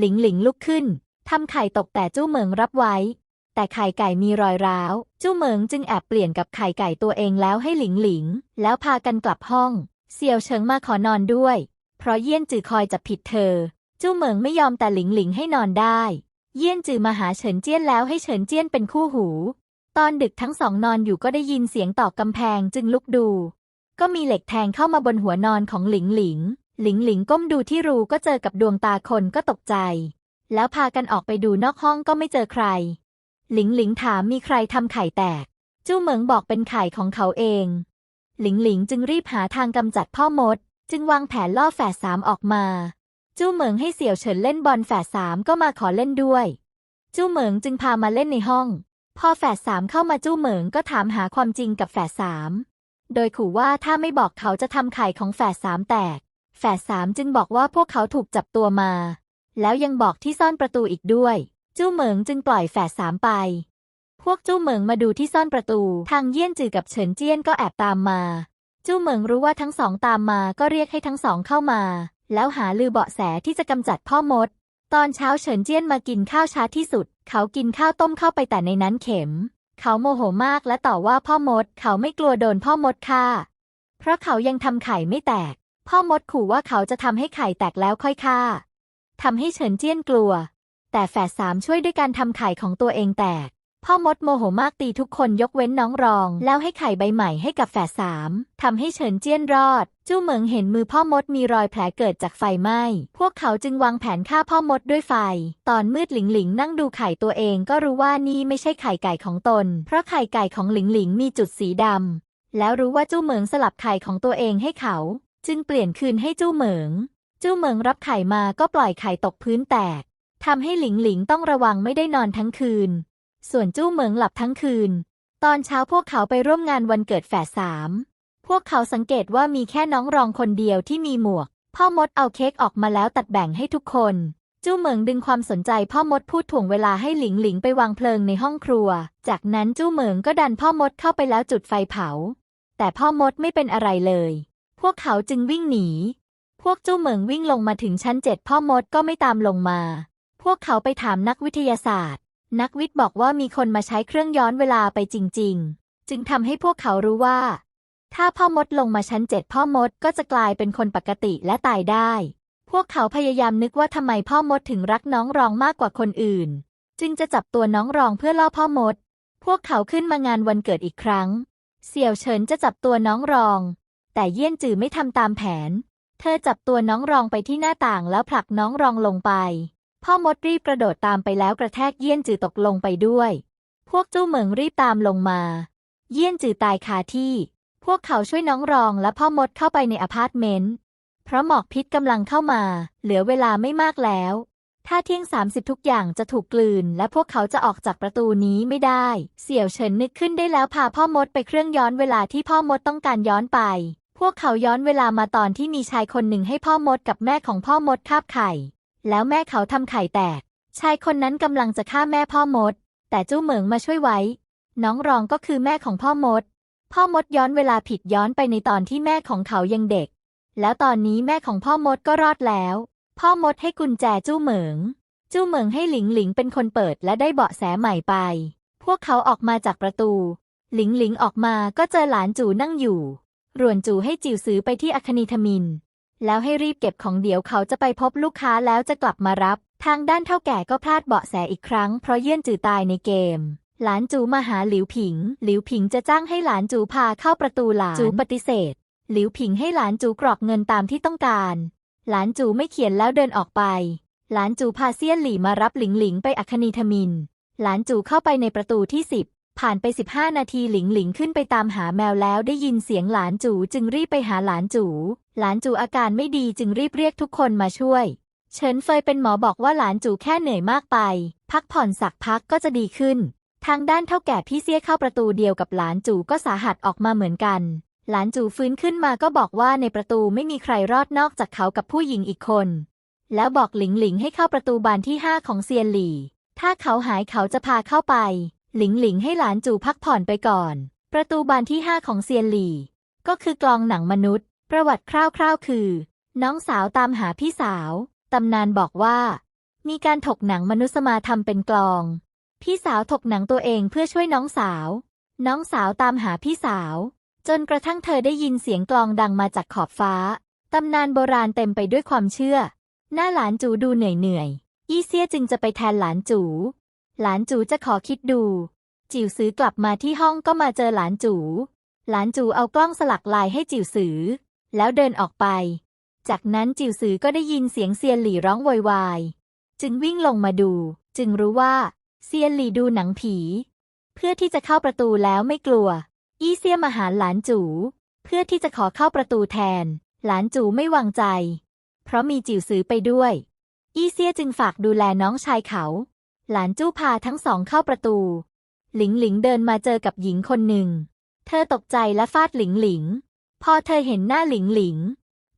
หลิงหลิงลุกขึ้นทำไข่ตกแต่จู้เหมิงรับไว้ แต่ไข่ไก่มีรอยร้าว จู้เหมิงจึงแอบเปลี่ยนกับไข่ไก่ตัวเองแล้วให้หลิงหลิง แล้วพากันกลับห้อง เสี่ยวเฉิงมาขอนอนด้วย เพราะเยี่ยนจือคอยจับผิดเธอ จู้เหมิงไม่ยอมแต่หลิงหลิงให้นอนได้ เยี่ยนจือมาหาเฉินเจี้ยนแล้วให้เฉินเจี้ยนเป็นคู่หู ตอนดึกทั้งสองนอนอยู่ก็ได้ยินเสียงตอกกำแพงจึงลุกดู ก็มีเหล็กแทงเข้ามาบนหัวนอนของหลิงหลิง หลิงหลิงก้มดูที่รูก็เจอกับดวงตาคนก็ตกใจ แล้วพากันออกไปดูนอกห้องก็ไม่เจอใคร หลิงหลิงถามมีใครทำไข่แตก จู้เหมิงบอกเป็นไข่ของเขาเอง หลิงหลิงจึงรีบหาทางกำจัดพ่อมด จึงวางแผนล่อแฝดสามออกมา จู้เหมิงให้เสี่ยวเฉินเล่นบอลแฝดสามก็มาขอเล่นด้วย จู้เหมิงจึงพามาเล่นในห้อง พอแฝดสามเข้ามาจู้เหมิงก็ถามหาความจริงกับแฝดสามโดยขู่ว่าถ้าไม่บอกเขาจะทำไข่ของแฝดสามแตก แฝดสามจึงบอกว่าพวกเขาถูกจับตัวมา แล้วยังบอกที่ซ่อนประตูอีกด้วย จู้เหมิงจึงปล่อยแฝดสามไป พวกจู้เหมิงมาดูที่ซ่อนประตู ทางเยี่ยนจือกับเฉินเจี้ยนก็แอบตามมา จู้เหมิงรู้ว่าทั้งสองตามมาก็เรียกให้ทั้งสองเข้ามา แล้วหาลือเบาะแสที่จะกำจัดพ่อมด ตอนเช้าเฉินเจี้ยนมากินข้าวช้าที่สุด เขากินข้าวต้มเข้าไปแต่ในนั้นเข็ม เขาโมโหมากและต่อว่าพ่อมด เขาไม่กลัวโดนพ่อมดฆ่า เพราะเขายังทำไข่ไม่แตก พ่อมดขู่ว่าเขาจะทำให้ไข่แตกแล้วค่อยฆ่าทำให้เฉินเจี้ยนกลัว แต่แฝดสามช่วยด้วยการทำไข่ของตัวเองแตก พ่อมดโมโหมากตีทุกคนยกเว้นน้องรอง แล้วให้ไข่ใบใหม่ให้กับแฝดสามทำให้เฉินเจี้ยนรอด จู้เหมิงเห็นมือพ่อมดมีรอยแผลเกิดจากไฟไหม้ พวกเขาจึงวางแผนฆ่าพ่อมดด้วยไฟ ตอนมืดหลิงหลิงนั่งดูไข่ตัวเองก็รู้ว่านี่ไม่ใช่ไข่ไก่ของตน เพราะไข่ไก่ของหลิงหลิงมีจุดสีดำแล้วรู้ว่าจู้เหมิงสลับไข่ของตัวเองให้เขา จึงเปลี่ยนคืนให้จู้เหมิง จู้เหมิงรับไข่มาก็ปล่อยไข่ตกพื้นแตกทำให้หลิงหลิงต้องระวังไม่ได้นอนทั้งคืน ส่วนจู้เหมิงหลับทั้งคืน ตอนเช้าพวกเขาไปร่วมงานวันเกิดแฝดสามพวกเขาสังเกตว่ามีแค่น้องรองคนเดียวที่มีหมวก พ่อมดเอาเค้กออกมาแล้วตัดแบ่งให้ทุกคน จู้เหมิงดึงความสนใจพ่อมดพูดถ่วงเวลาให้หลิงหลิงไปวางเพลิงในห้องครัว จากนั้นจู้เหมิงก็ดันพ่อมดเข้าไปแล้วจุดไฟเผา แต่พ่อมดไม่เป็นอะไรเลย พวกเขาจึงวิ่งหนี พวกจู้เหมิงวิ่งลงมาถึงชั้นเจ็ดพ่อมดก็ไม่ตามลงมา พวกเขาไปถามนักวิทยาศาสตร์ นักวิทย์บอกว่ามีคนมาใช้เครื่องย้อนเวลาไปจริง ๆ จึงทำให้พวกเขารู้ว่า ถ้าพ่อมดลงมาชั้นเจ็ดพ่อมดก็จะกลายเป็นคนปกติและตายได้ พวกเขาพยายามนึกว่าทำไมพ่อมดถึงรักน้องรองมากกว่าคนอื่น จึงจะจับตัวน้องรองเพื่อล่อพ่อมด พวกเขาขึ้นมางานวันเกิดอีกครั้ง เสี่ยวเฉินจะจับตัวน้องรอง แต่เยี่ยนจือไม่ทำตามแผน เธอจับตัวน้องรองไปที่หน้าต่างแล้วผลักน้องรองลงไป พ่อมดรีบกระโดดตามไปแล้วกระแทกเยี่ยนจือตกลงไปด้วย พวกจู้เหมิงรีบตามลงมา เยี่ยนจือตายคาที่ พวกเขาช่วยน้องรองและพ่อมดเข้าไปในอพาร์ตเมนต์ เพราะหมอกพิษกำลังเข้ามา เหลือเวลาไม่มากแล้ว ถ้าเที่ยง 30 ทุกอย่างจะถูกกลืน และพวกเขาจะออกจากประตูนี้ไม่ได้ เสี่ยวเฉินนึกขึ้นได้แล้วพาพ่อมดไปเครื่องย้อนเวลาที่พ่อมดต้องการย้อนไป พวกเขาย้อนเวลามาตอนที่มีชายคนหนึ่งให้พ่อมดกับแม่ของพ่อมดคาบไข่ แล้วแม่เขาทำไข่แตก ชายคนนั้นกำลังจะฆ่าแม่พ่อมด แต่จู้เหมิงมาช่วยไว้ น้องรองก็คือแม่ของพ่อมด พ่อมดย้อนเวลาผิดย้อนไปในตอนที่แม่ของเขายังเด็ก แล้วตอนนี้แม่ของพ่อมดก็รอดแล้ว พ่อมดให้กุญแจจู้เหมิง จู้เหมิงให้หลิงหลิงเป็นคนเปิดและได้เบาะแสใหม่ไป พวกเขาออกมาจากประตู หลิงหลิงออกมาก็เจอหลานจูนั่งอยู่ รวนจูให้จิวซื้อไปที่อคนิทมิน แล้วให้รีบเก็บของเดี๋ยวเขาจะไปพบลูกค้าแล้วจะกลับมารับ ทางด้านเท่าแก่ก็พลาดเบาะแสอีกครั้งเพราะเยี่ยนจือตายในเกม หลานจูมาหาหลิวผิง หลิวผิงจะจ้างให้หลานจูพาเข้าประตูหลานจูปฏิเสธ หลิวผิงให้หลานจูกรอกเงินตามที่ต้องการ หลานจูไม่เขียนแล้วเดินออกไป หลานจูพาเซียนหลี่มารับหลิงหลิงไปอัคนีทมิน หลานจูเข้าไปในประตูที่สิบ ผ่านไป 15 นาทีหลิงหลิงขึ้นไปตามหาแมวแล้วได้ยินเสียงหลานจูจึงรีบไปหาหลานจู หลานจูอาการไม่ดีจึงรีบเรียกทุกคนมาช่วย เฉินเฟยเป็นหมอบอกว่าหลานจูแค่เหนื่อยมากไป พักผ่อนสักพักก็จะดีขึ้น ทางด้านเท่าแก่พี่เสี้ยเข้าประตูเดียวกับหลานจูก็สาหัสออกมาเหมือนกัน หลานจูฟื้นขึ้นมาก็บอกว่าในประตูไม่มีใครรอดนอกจากเขากับผู้หญิงอีกคน แล้วบอกหลิงหลิงให้เข้าประตูบานที่ห้าของเซียนหลี่ ถ้าเขาหายเขาจะพาเข้าไป หลิงหลิงให้หลานจูพักผ่อนไปก่อน ประตูบานที่ห้าของเซียนหลี่ ก็คือกลองหนังมนุษย์ ประวัติคร่าวๆคือ น้องสาวตามหาพี่สาว ตำนานบอกว่า มีการถกหนังมนุษย์มาทำเป็นกลอง พี่สาวถกหนังตัวเองเพื่อช่วยน้องสาว น้องสาวตามหาพี่สาว จนกระทั่งเธอได้ยินเสียงกลองดังมาจากขอบฟ้า ตำนานโบราณเต็มไปด้วยความเชื่อ หน้าหลานจูดูเหนื่อยเหนื่อยๆยี่เซี่ยจึงจะไปแทนหลานจู หลานจูจะขอคิดดู จิ๋วซื้อกลับมาที่ห้องก็มาเจอหลานจูหลานจูเอากล้องสลักลายให้จิ๋วสือ แล้วเดินออกไป จากนั้นจิ๋วสือก็ได้ยินเสียงเซียนหลี่ร้องโวยวายจึงวิ่งลงมาดู จึงรู้ว่าเซียนหลี่ดูหนังผี เพื่อที่จะเข้าประตูแล้วไม่กลัว อี้เซียมาหาหลานจูเพื่อที่จะขอเข้าประตูแทน หลานจูไม่วางใจ เพราะมีจิ๋วสือไปด้วย อี้เซียจึงฝากดูแลน้องชายเขา หลานจู้พาทั้งสองเข้าประตู หลิงหลิงเดินมาเจอกับหญิงคนหนึ่ง เธอตกใจและฟาดหลิงหลิง พอเธอเห็นหน้าหลิงหลิง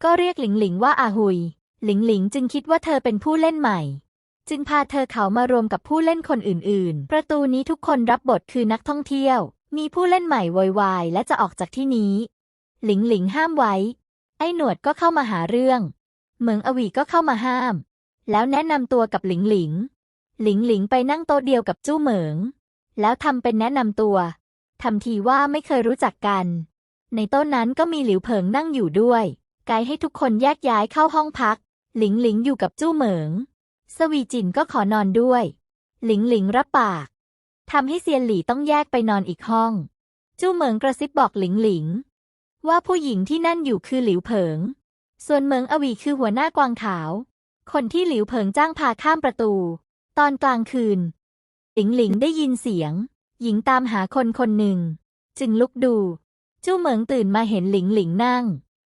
ก็เรียกหลิงหลิงว่าอาหุย หลิงหลิงจึงคิดว่าเธอเป็นผู้เล่นใหม่ จึงพาเธอเขามารวมกับผู้เล่นคนอื่น ๆ ประตูนี้ทุกคนรับบทคือนักท่องเที่ยว มีผู้เล่นใหม่โวยวายและจะออกจากที่นี้ หลิงหลิงห้ามไว้ ไอ้หนวดก็เข้ามาหาเรื่อง เหมิงอวีก็เข้ามาห้าม แล้วแนะนำตัวกับหลิงหลิง หลิงหลิงไปนั่งโต๊ะเดียวกับจู้เหมิง แล้วทำเป็นแนะนำตัวทำทีว่าไม่เคยรู้จักกัน ในโต๊ะนั้นก็มีหลิวเผิงนั่งอยู่ด้วย ไกด์ให้ทุกคนแยกย้ายเข้าห้องพัก หลิงหลิงอยู่กับจู้เหมิง สวีจินก็ขอนอนด้วย หลิงหลิงรับปากทำให้เซียนหลี่ต้องแยกไปนอนอีกห้อง จู้เหมิงกระซิบบอกหลิงหลิง ว่าผู้หญิงที่นั่นอยู่คือหลิวเผิง ส่วนเหมิงอวีคือหัวหน้ากวางขาว คนที่หลิวเผิงจ้างพาข้ามประตู ตอนกลางคืน หลิงหลิงได้ยินเสียง หญิงตามหาคนคนหนึ่ง จึงลุกดู จู้เหมิงตื่นมาเห็นหลิงหลิงนั่ง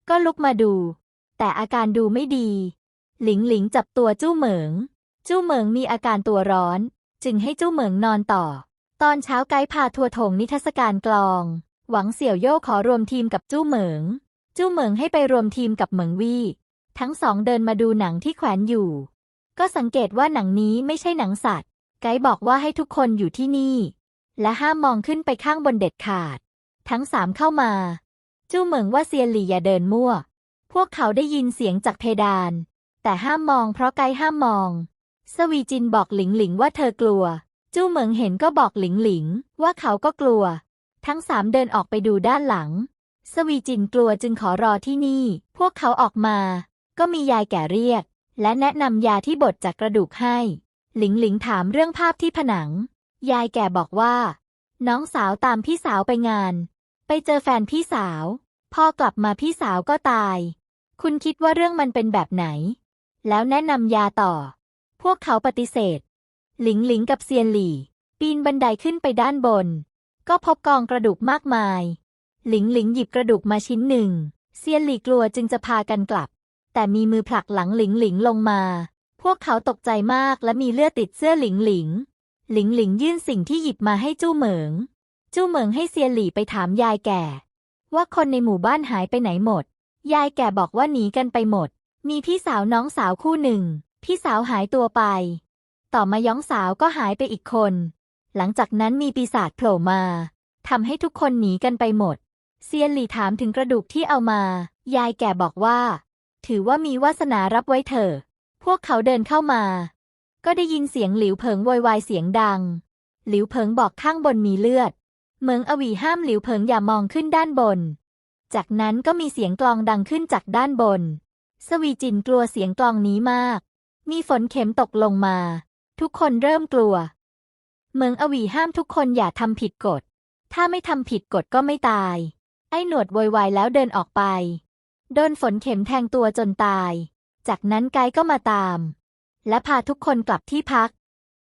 ก็ลุกมาดู แต่อาการดูไม่ดี หลิงหลิงจับตัวจู้เหมิง จู้เหมิงมีอาการตัวร้อน จึงให้จู้เหมิงนอนต่อ ตอนเช้าไกด์พาทัวร์ถงนิทรรศการกลอง หวังเสี่ยวโย่ขอรวมทีมกับจู้เหมิง จู้เหมิงให้ไปรวมทีมกับเหมิงวี่ทั้งสองเดินมาดูหนังที่แขวนอยู่ ก็สังเกตว่าหนังนี้ไม่ใช่หนังสัตว์ ไกด์บอกว่าให้ทุกคนอยู่ที่นี่ และห้ามมองขึ้นไปข้างบนเด็ดขาด ทั้งสามเข้ามา จู้เหมิงว่าเซียนหลี่อย่าเดินมั่ว พวกเขาได้ยินเสียงจากเพดาน แต่ห้ามมองเพราะไกด์ห้ามมอง สวีจินบอกหลิงหลิงว่าเธอกลัว จู้เหมิงเห็นก็บอกหลิงหลิงว่าเขาก็กลัว ทั้งสามเดินออกไปดูด้านหลัง สวีจินกลัวจึงขอรอที่นี่ พวกเขาออกมา ก็มียายแก่เรียก และแนะนำยาที่บดจากกระดูกให้ หลิงหลิงถามเรื่องภาพที่ผนัง ยายแก่บอกว่า น้องสาวตามพี่สาวไปงาน ไปเจอแฟนพี่สาวพอกลับมาพี่สาวก็ตาย คุณคิดว่าเรื่องมันเป็นแบบไหน แล้วแนะนำยาต่อ พวกเขาปฏิเสธ หลิงหลิงกับเซียนหลี่ ปีนบันไดขึ้นไปด้านบน ก็พบกองกระดูกมากมาย หลิงหลิงหยิบกระดูกมาชิ้นหนึ่ง เซียนหลี่กลัวจึงจะพากันกลับ แต่มีมือผลักหลังหลิงหลิงลงมา พวกเขาตกใจมากและมีเลือดติดเสื้อหลิงหลิง หลิงหลิงยื่นสิ่งที่หยิบมาให้จู้เหมิง จู้เหมิงให้เซียหลี่ไปถามยายแก่ ว่าคนในหมู่บ้านหายไปไหนหมด ยายแก่บอกว่าหนีกันไปหมด มีพี่สาวน้องสาวคู่หนึ่ง พี่สาวหายตัวไป ต่อมาย้องสาวก็หายไปอีกคน หลังจากนั้นมีปีศาจโผล่มาทำให้ทุกคนหนีกันไปหมด เซียนหลี่ถามถึงกระดูกที่เอามา ยายแก่บอกว่า ถือว่ามีวาสนารับไว้เถอะ พวกเขาเดินเข้ามา ก็ได้ยินเสียงหลิวเผิงโวยวายเสียงดัง หลิวเผิงบอกข้างบนมีเลือด เมืองอวีห้ามหลิวเผิงอย่ามองขึ้นด้านบน จากนั้นก็มีเสียงกลองดังขึ้นจากด้านบน สวีจินกลัวเสียงกลองนี้มาก มีฝนเข็มตกลงมา ทุกคนเริ่มกลัว เมืองอวีห้ามทุกคนอย่าทำผิดกฎ ถ้าไม่ทำผิดกฎก็ไม่ตาย ไอ้หนวดโวยวายแล้วเดินออกไป โดนฝนเข็มแทงตัวจนตาย จากนั้นไกด์ก็มาตาม และพาทุกคนกลับที่พัก